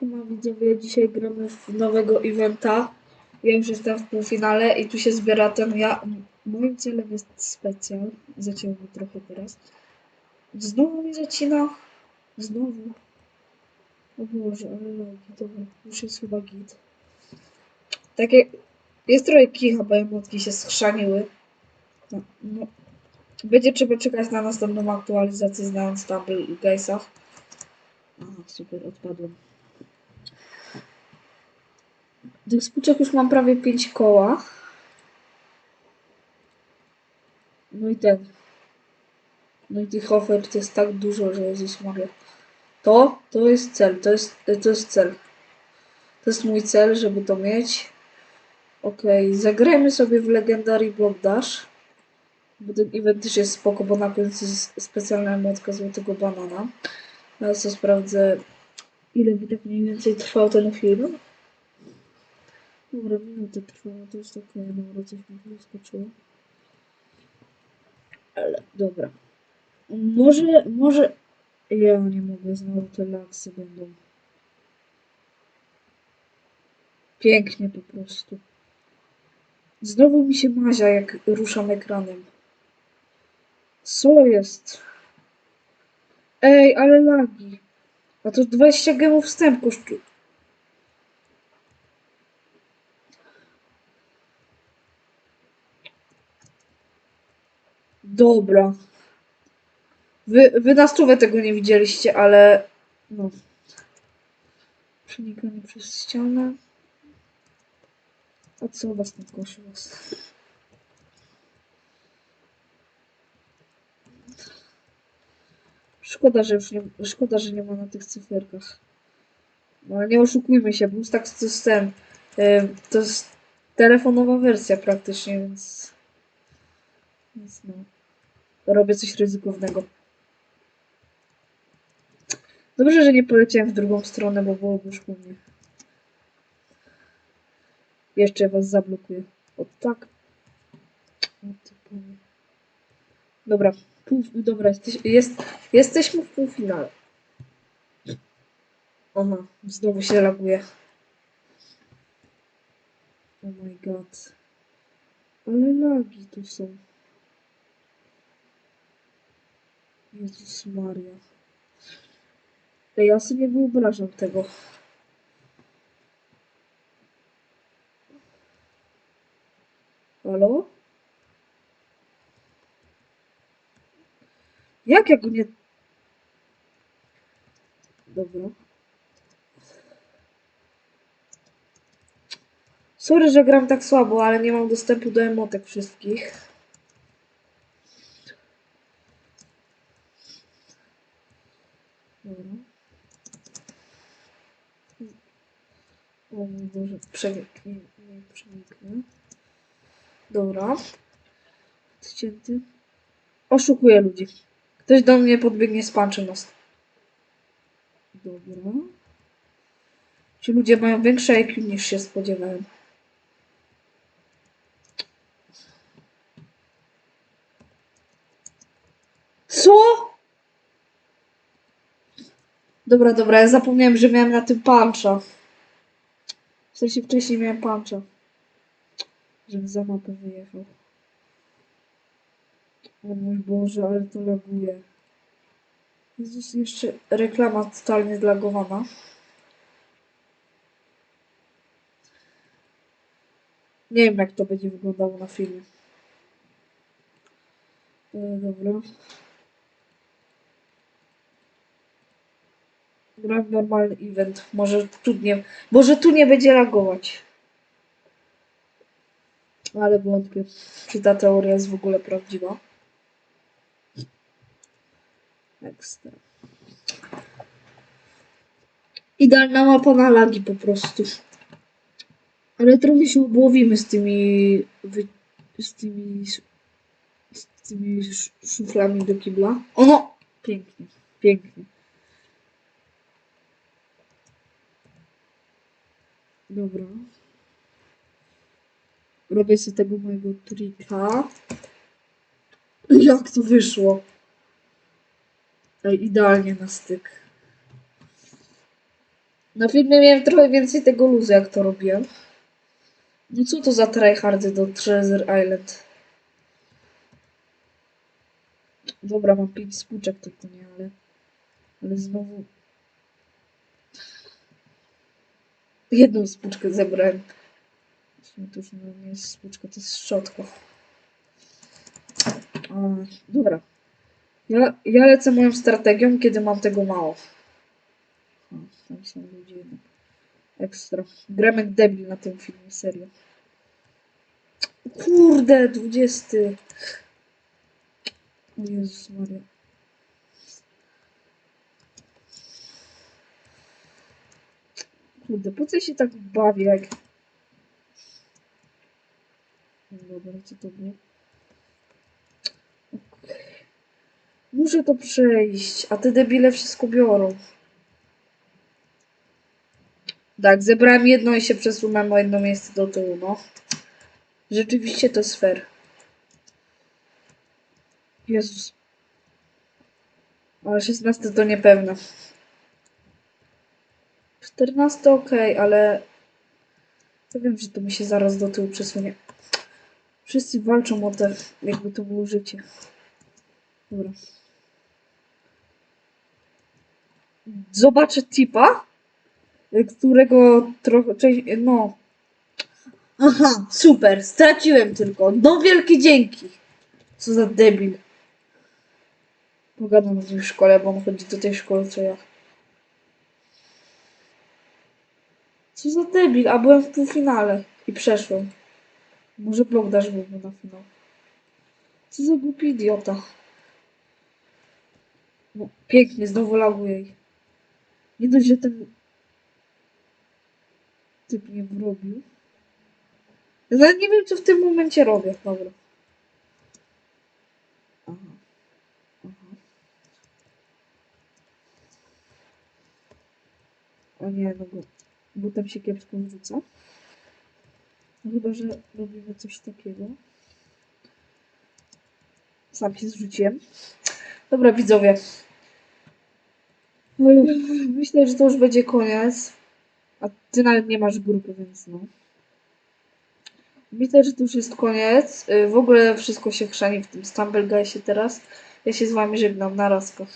Siema widzowie, dzisiaj gramy w nowego eventa. Ja już jestem w półfinale i tu się zbiera ten ja. Moim celem jest specjal. Zaciął trochę teraz. Znowu mi zacina. Znowu. O Boże, ale lagi. Dobra, już jest chyba git. Takie... Jest trochę kicha, bo emotki się schrzaniły. No, no. Będzie trzeba czekać na następną aktualizację, znając Tumble i Geisach. Aha, super, odpadłem. Tych spółczek już mam prawie 5 koła. No i ten. No i tych ofert jest tak dużo, że Jezus Maria. To, to jest cel, to jest, to jest cel. To jest mój cel, żeby to mieć. Okej, zagrajmy sobie w Legendary Block Dash. Bo ten event też jest spoko, bo na końcu jest specjalna emotka złotego banana. Teraz to sprawdzę, ile by tak mniej więcej trwał ten film. Dobra, minutę trwało, to jest okej, dobra, coś mi wyskoczyło. Ale, dobra. Może, może... Ja nie mogę, znowu te laksy będą. Pięknie po prostu. Znowu mi się mazia, jak ruszam ekranem. Co jest? Ej, ale lagi. A to 20 gemów wstęp Dobra. Wy, wy na stówę tego nie widzieliście, ale no. Przenikanie przez ścianę. A co was tam koszy was? Szkoda, że już nie, szkoda, że nie ma na tych cyferkach. No ale nie oszukujmy się, BlueStacks to jest ten, y, to jest telefonowa wersja praktycznie, więc, więc no, robię coś ryzykownego. Dobrze, że nie poleciałem w drugą stronę, bo byłoby już po mnie. Jeszcze was zablokuję. O tak. Dobra, pół, dobra, jesteś, jest, jesteśmy w półfinale. Ona, znowu się laguje. Oh my god. Ale lagi tu są. Jezus Maria. Ja sobie wyobrażam tego. Halo? Jak ja go nie... Dobra. Sorry, że gram tak słabo, ale nie mam dostępu do emotek wszystkich. Dobra. O Boże, przeniknie, nie przeniknę. Dobra. Odcięty. Oszukuję ludzi. Ktoś do mnie podbiegnie z punchem nos. Dobra. Ci ludzie mają większe IQ niż się spodziewałem. Co? Dobra, dobra, ja zapomniałem, że miałem na tym puncha. W sensie wcześniej miałem puncha. Żebym za mapę wyjechał. O mój Boże, ale to laguje. Jezus, jeszcze reklama totalnie zlagowana. Nie wiem, jak to będzie wyglądało na filmie. E, dobra. Gram w normalny event. Może tu nie, może tu nie będzie lagować. Ale wątpię, czy ta teoria jest w ogóle prawdziwa. Ekstra. Idealna mapa na lagi po prostu. Ale trochę się obłowimy z tymi z tymi z tymi sz- szuflami do kibla. Ono! Pięknie, pięknie. Dobra. Robię sobie tego mojego trika. Jak to wyszło? Idealnie na styk. Na filmie miałem trochę więcej tego luzu, jak to robiłem. No co to za tryhardy do Treasure Island? Dobra, mam 5 spłuczek tylko nie, ale... Ale znowu... Jedną spłuczkę zebrałem. To już nie jest spłuczka, to jest szczotka. A, dobra. Ja, ja lecę moją strategią, kiedy mam tego mało. O, tam są ludzie jednak. Ekstra. Gram jak debil na tym filmie, serio. Kurde, 20. O Jezus Maria. Kurde, po co się tak bawię, jak... Dobra, co to? Okej. Muszę to przejść, a te debile wszystko biorą. Tak, zebrałem jedno i się przesunąłem o jedno miejsce do tyłu, no. Rzeczywiście to fair. Jezus. Ale 16 to niepewne. 14 ok, ale... Ja wiem, że to mi się zaraz do tyłu przesunie. Wszyscy walczą o te, jakby to było życie. Dobra. Zobaczę tipa, którego trochę, część, no. Aha, super, straciłem tylko. No wielkie dzięki. Co za debil. Pogadam z nim w szkole, bo on chodzi do tej szkoły, co ja. Co za debil, a byłem w półfinale i przeszłem. Może blok dasz byłby na finał. Co za głupi idiota. Pięknie, znowu laguje. Nie dość, że ten typ mnie wrobił. Ja nawet nie wiem, co w tym momencie robię. Dobra. O nie, no bo butem się kiepsko wrzuca. Chyba, że robimy coś takiego. Sam się zrzuciłem. Dobra, widzowie. No, Myślę, że to już będzie koniec. A ty nawet nie masz grupy, więc no. Myślę, że to już jest koniec. Y, W ogóle wszystko się chrzani w tym Stumble Guysie teraz. Ja się z wami żegnam. Na razko.